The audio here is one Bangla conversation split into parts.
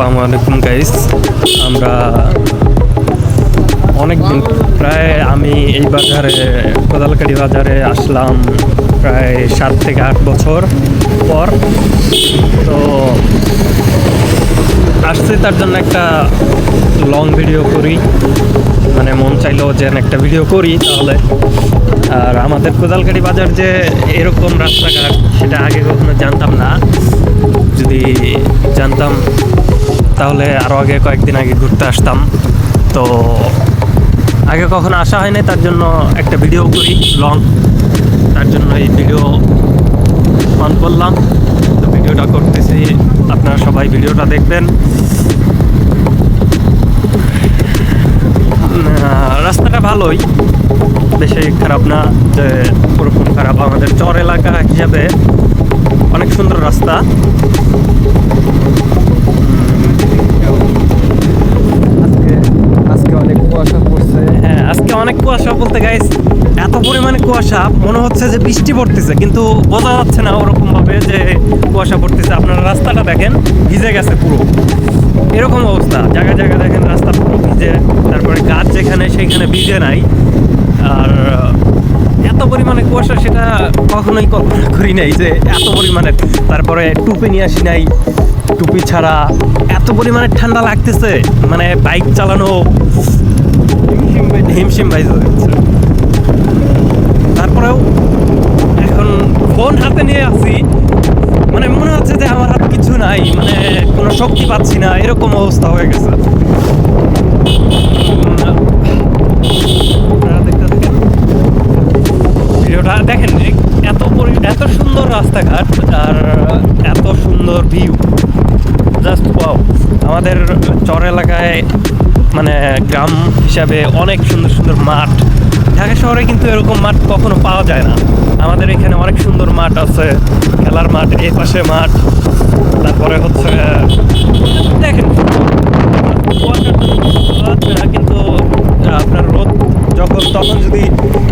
আসসালামু আলাইকুম গাইস আমরা অনেক দিন প্রায় আমি এই বাজারে কোদালকাটি বাজারে আসলাম প্রায় সাত থেকে আট বছর পর। তো আসছি তার জন্য একটা লং ভিডিও করি। মানে মন চাইলেও যে একটা ভিডিও করি তাহলে। আর আমাদের কোদালকাটি বাজার যে এরকম রাস্তাঘাট, সেটা আগে কখনো জানতাম না। যদি জানতাম তাহলে আরও আগে কয়েকদিন আগে ঘুরতে আসতাম। তো আগে কখনো আসা হয়নি, তার জন্য একটা ভিডিও করি লং তার জন্য এই ভিডিও অন করলাম। তো ভিডিওটা করতেছি। আপনারা সবাই ভিডিওটা দেখবেন। রাস্তাটা ভালোই। বেশি খারাপ না, যে ওরকম খারাপ আমাদের চর এলাকা হিসাবে। অনেক সুন্দর রাস্তা। কুয়াশা বলতে গাইস এত পরিমাণে কুয়াশা, মনে হচ্ছে যে বৃষ্টি পড়তেছে, কিন্তু বোঝা যাচ্ছে না ওরকম ভাবে যে কুয়াশা পড়তেছে। আপনারা রাস্তাটা দেখেন, ভিজে গেছে পুরো। এরকম অবস্থা। জায়গায় জায়গায় দেখেন, রাস্তা পুরো ভিজে, তারপরে গাছ যেখানে সেখানে ভিজে নাই। আর এত পরিমাণে কুয়াশা সেটা কখনোই কল্পনা করি নাই যে এত পরিমাণে তারপরে টুপি নিয়ে আসি নাই। টুপি ছাড়া এত পরিমাণে ঠান্ডা লাগতেছে। মানে বাইক চালানো হিমশিম ভাই তারপরেও এখন ফোন হাতে নিয়ে আছি। মানে মনে হচ্ছে যে আমার হাতে কিছু নাই মানে কোনো শক্তি পাচ্ছি না, এরকম অবস্থা হয়ে গেছে। দেখেন এত এত সুন্দর রাস্তাঘাট আর এত সুন্দর ভিউ জাস্ট পাও আমাদের চর এলাকায় মানে গ্রাম হিসাবে অনেক সুন্দর সুন্দর মাঠ। ঢাকা শহরে কিন্তু এরকম মাঠ কখনো পাওয়া যায় না। আমাদের এখানে অনেক সুন্দর মাঠ আছে, খেলার মাঠ, এই পাশে মাঠ। তারপরে হচ্ছে, দেখেন কিন্তু আপনার রোদ যখন, তখন যদি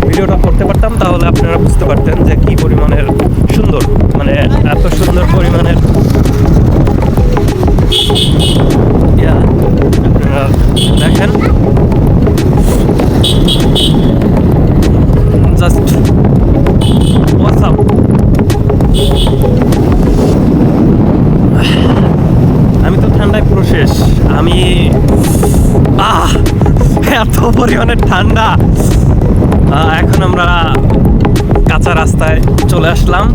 ভিডিওটা করতে পারতাম, তাহলে আপনারা বুঝতে পারতেন যে কি পরিমাণের সুন্দর। মানে এত সুন্দর পরিমাণের। দেখেন। আমি তো ঠান্ডায় পুরো শেষ। আমি এত পরিমাণে ঠান্ডা। এখন আমরা কাঁচা রাস্তায় চলে আসলাম।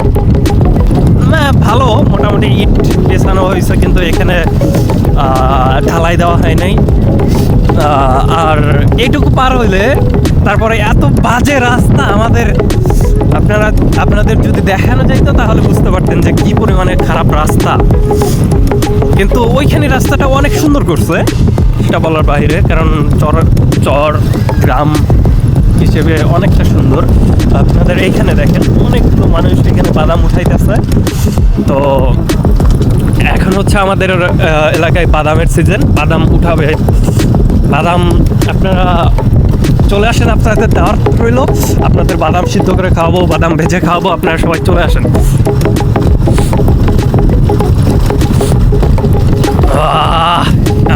ভালো, মোটামুটি ইট পেছানো হয়েছে, কিন্তু এখানে ঢালাই দেওয়া হয় নাই। আর এইটুকু পার হইলে তারপরে এত বাজে রাস্তা আমাদের, আপনারা, আপনাদের যদি দেখানো যাইতো, তাহলে বুঝতে পারতেন যে কি পরিমাণে খারাপ রাস্তা। কিন্তু ওইখানে রাস্তাটা অনেক সুন্দর করছে, সেটা বলার বাইরে, কারণ চর চর, গ্রাম হিসেবে অনেকটা সুন্দর। আপনাদের এইখানে দেখেন, অনেকগুলো মানুষ এখানে বাদাম উঠাইতেছে। তো এখন হচ্ছে আমাদের এলাকায় বাদামের সিজন বাদাম উঠাবে। বাদাম আপনারা চলে আসেন আপনাদের দেওয়ার রইল। আপনাদের বাদাম সিদ্ধ করে খাওয়াবো, বাদাম ভেজে খাওয়াবো, আপনারা সবাই চলে আসেন।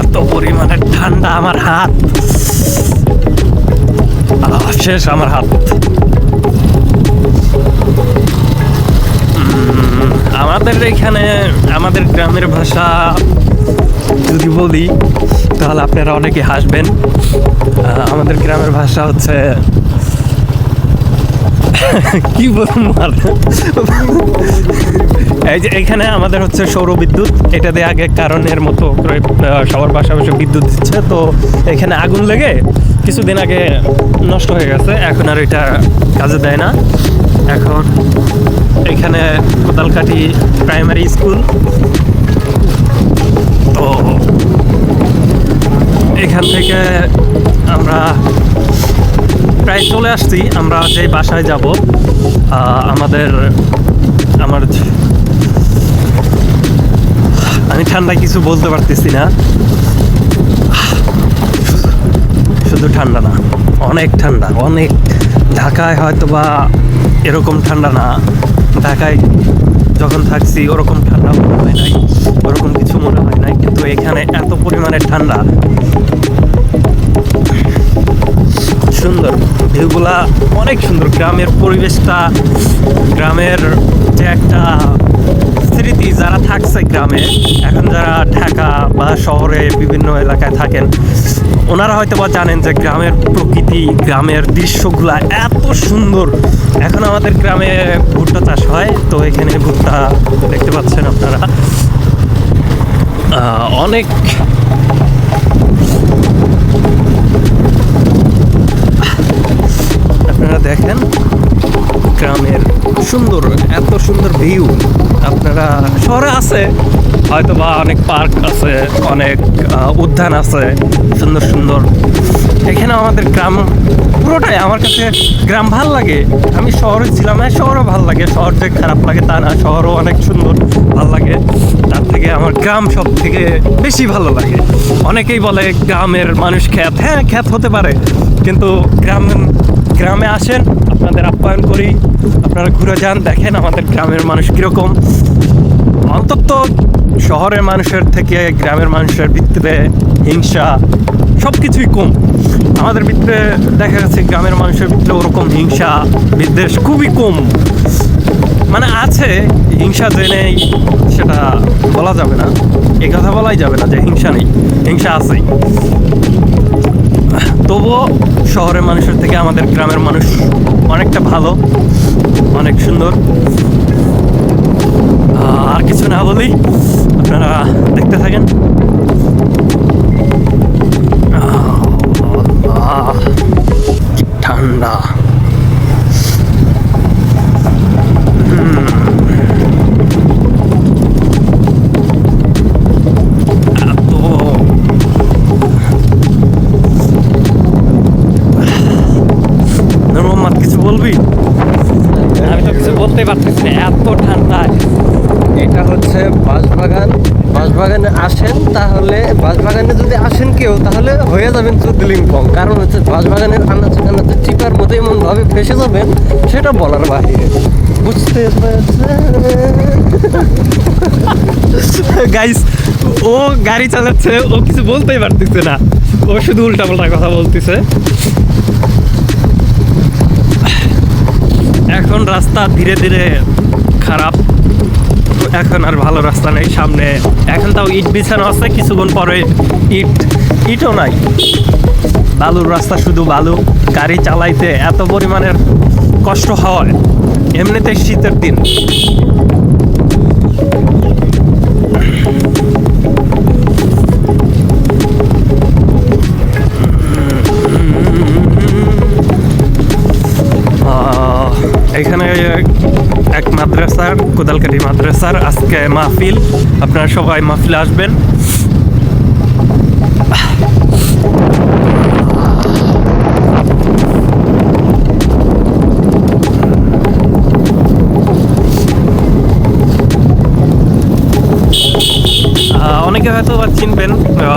এত পরিমাণে ঠান্ডা আমার হাত। শেষ, আমার হাত। আমাদের এখানে, আমাদের গ্রামের ভাষা যদি বলি, তাহলে আপনারা অনেকে হাসবেন। আমাদের গ্রামের ভাষা হচ্ছে কি বলব আর? এই যে এখানে আমাদের হচ্ছে সৌর বিদ্যুৎ। এটা দিয়ে আগে কারণের মতো সবার পাশাপাশি বিদ্যুৎ দিচ্ছে। তো এখানে আগুন লেগে কিছুদিন আগে নষ্ট হয়ে গেছে, এখন আর এটা কাজে দেয় না। এখন এখানে কোদালকাঠি প্রাইমারি স্কুল তো এখান থেকে আমরা প্রায় চলে আসছি, আমরা যে বাসায় যাব আমাদের, আমার আমি ঠান্ডায় কিছু বলতে পারতেছি না। শুধু ঠান্ডা না, অনেক ঠান্ডা, অনেক ঢাকায় হয়তো বা এরকম ঠান্ডা না। ঢাকায় যখন থাকছি ওরকম ঠান্ডা মনে হয় নাই, ওরকম কিছু মনে হয় নাই, কিন্তু এখানে এত পরিমাণে ঠান্ডা। সুন্দর ভিউগুলা অনেক সুন্দর। গ্রামের পরিবেশটা, গ্রামের যে একটা স্মৃতি যারা থাকছে গ্রামে, এখন যারা ঢাকা বা শহরে বিভিন্ন এলাকায় থাকেন, ওনারা হয়তো বা জানেন যে গ্রামের প্রকৃতি, গ্রামের দৃশ্যগুলা এত সুন্দর। এখন আমাদের গ্রামে ভুট্টা চাষ হয়, তো এখানে ভুট্টা দেখতে পাচ্ছেন আপনারা। অনেক আপনারা দেখেন। গ্রামের সুন্দর এত সুন্দর ভিউ আপনারা শহরে আছে হয়তো বা অনেক পার্ক আছে, অনেক উদ্যান আছে, সুন্দর সুন্দর। এখানে আমাদের গ্রাম পুরোটাই আমার কাছে গ্রাম ভালো লাগে। আমি শহরে ছিলাম হ্যাঁ শহরও ভালো লাগে। শহর যে খারাপ লাগে তা না, শহরও অনেক সুন্দর, ভালো লাগে। তার থেকে আমার গ্রাম সব থেকে বেশি ভালো লাগে। অনেকেই বলে গ্রামের মানুষ খ্যাত। হ্যাঁ খ্যাত হতে পারে, কিন্তু গ্রাম, গ্রামে আসেন আপনাদের আপ্যায়ন করি। আপনারা ঘুরে যান, দেখেন আমাদের গ্রামের মানুষ কীরকম। অন্তত শহরের মানুষের থেকে গ্রামের মানুষের ভিত্তিতে হিংসা সব কিছুই কম। আমাদের ভিতরে দেখা যাচ্ছে গ্রামের মানুষের ভিতরে ওরকম হিংসা, বিদ্বেষ খুবই কম। মানে আছে, হিংসা যে নেই সেটা বলা যাবে না। এ কথা বলাই যাবে না যে হিংসা নেই, হিংসা আছেই। তবুও শহরের মানুষের থেকে আমাদের গ্রামের মানুষ অনেকটা ভালো, অনেক সুন্দর। আর কিছু না বলি, আপনারা দেখতে থাকেন। বলবি? আমি তো কিছু বলতে পারতেছি না এত ঠান্ডা। এটা হচ্ছে বাঁশবাগান। বাঁশবাগানে আসেন তাহলে বাঁশবাগানে যদি আসেন কেউ তাহলে হয়ে যাবেন চুদলিংপং কারণ হচ্ছে বাঁশবাগানের আনাচে কানাচে চিপার মধ্যে এমনভাবে ফেসে যাবেন সেটা বলার বাহিরে বুঝতে গাইস ও গাড়ি চালাচ্ছে ও কিছু বলতেই পারতেছে না। ও শুধু উল্টাপাল্টা কথা বলতেছে। এখন রাস্তা ধীরে ধীরে খারাপ। এখন আর ভালো রাস্তা নেই সামনে। এখন তাও ইট বিছানো আছে, কিছুক্ষণ পরে ইট, ইটও নাই। বালুর রাস্তা শুধু বালু। গাড়ি চালাইতে এত পরিমাণের কষ্ট হয়। এমনিতে শীতের দিন। কোদালকাঠি মাদ্রাসার আজকে মাহফিল। আপনারা সবাই মাহফিলে আসবেন।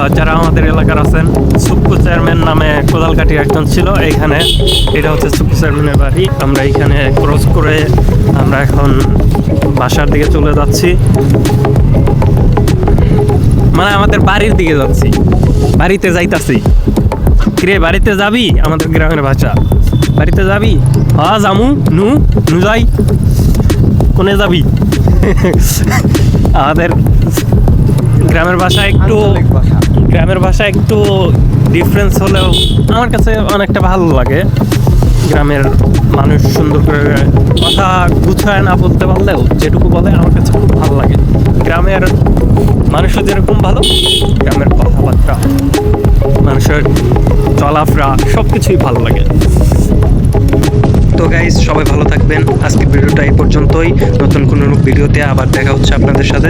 যারা আমাদের এলাকার আছেন, সুপ্পু চেয়ারম্যান নামে কোদালকাঠি একজন ছিল এইখানে। এটা হচ্ছে সুপ্পু চেয়ারম্যানের বাড়ি। আমরা এইখানে ক্রস করে আমরা এখন বাসার দিকে চলে যাচ্ছি। মানে আমাদের বাড়ির দিকে যাচ্ছি। বাড়িতে যাইতাছি। কিরে, বাড়িতে যাবি? আমাদের গ্রামের ভাষা। বাড়িতে যাবি? হ্যাঁ জামু, নু নু যাই। কোনে যাবি? আমাদের গ্রামের ভাষা একটু ভাষা। গ্রামের ভাষা একটু ডিফারেন্স হলেও আমার কাছে অনেকটা ভালো লাগে। গ্রামের মানুষ সুন্দর করে কথা গুছায় না বলতে পারলেও যেটুকু বলে আমার কাছে খুব ভালো লাগে। গ্রামের মানুষও যেরকম ভালো গ্রামের কথাবার্তা মানুষের চলাফেরা সব কিছুই ভালো লাগে। তো গাইজ সবাই ভালো থাকবেন। আজকের ভিডিওটা এই পর্যন্তই। নতুন কোনো ভিডিওতে আবার দেখা হচ্ছে আপনাদের সাথে।